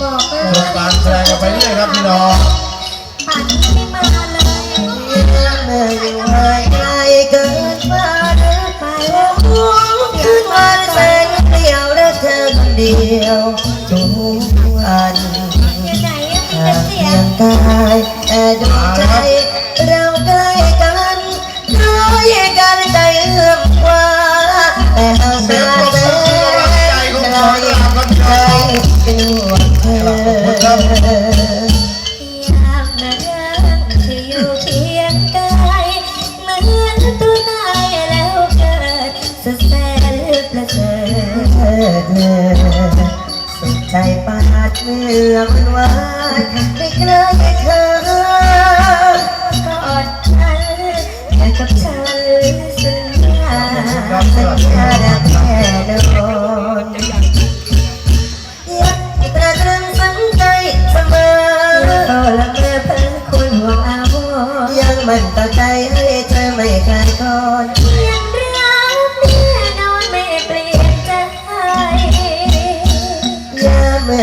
บอกเลชมการแสดงกันไปเรื่อยครับพี่น้องป่านนี้ไม่มาเลยเมื่ออยู่ห่างไกลเกินฟ้าเดินไปแล้วคืนวันแสงเดียวรักเธอคนเดียวทุกวันอยู่ไหนยังมีแต่งเสียงกายแต่ดว ดเมื่อมันวานไม่เคยเธอกอดฉันอย่กับฉันสัญญาสัญญาดังแค่นอนยังตราตรึงฝังใจเสมอโอละเมื่อเพิ่งคุณห่วงอาวยังมันต่อใจให้เธอไม่คลายคอน ล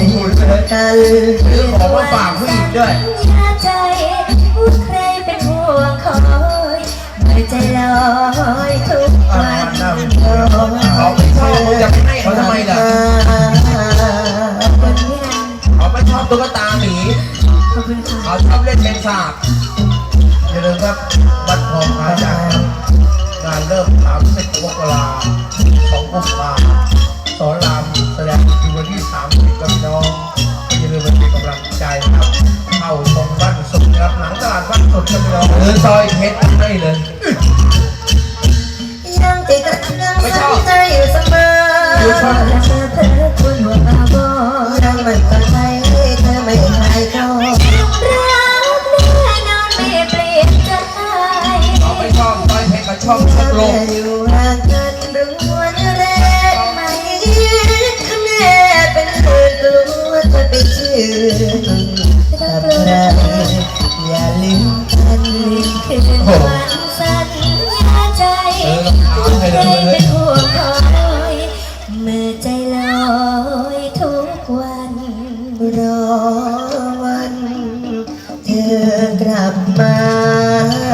งทุนเลยซื้อของมาฝากผู้หญิงด้วยเขาไม่ชอบจะไม่ให้เขาทำไมล่ะเขาไม่ชอบตุ๊กตาม อบคุณค่ะ เขาชอบเล่นเป็นสาบอย่าลืมครับวัดทองพระจันทร์งานเริ่ม30มกราของกุมภาสอนรามแสดงคือวันที่30กับพี่น้องอย่าลืมเป็นกำลังใจครับเข้าชมบ้านสดครับหลังตลาดบ้านสดครับพี่น้องหรือซอยเพชรให้เลยยังติดกันยังสนใจอยู่เสมอขอและเธอเพิ่งคุณห่วงอาวรยังมันต่อใจ ช่อยู่ห่างกันรู้ว่าเรศไม่คิดคำแน่เป็นอื่นกลัวจะไปชื่นกับใครอย่าลืมกันคืนวันสัญญาใจเออรองเท้าให้เคเลยเลเป็นห่วงคอยเมื่อใจลอยทุกวัน รอวัน เธอกลับมา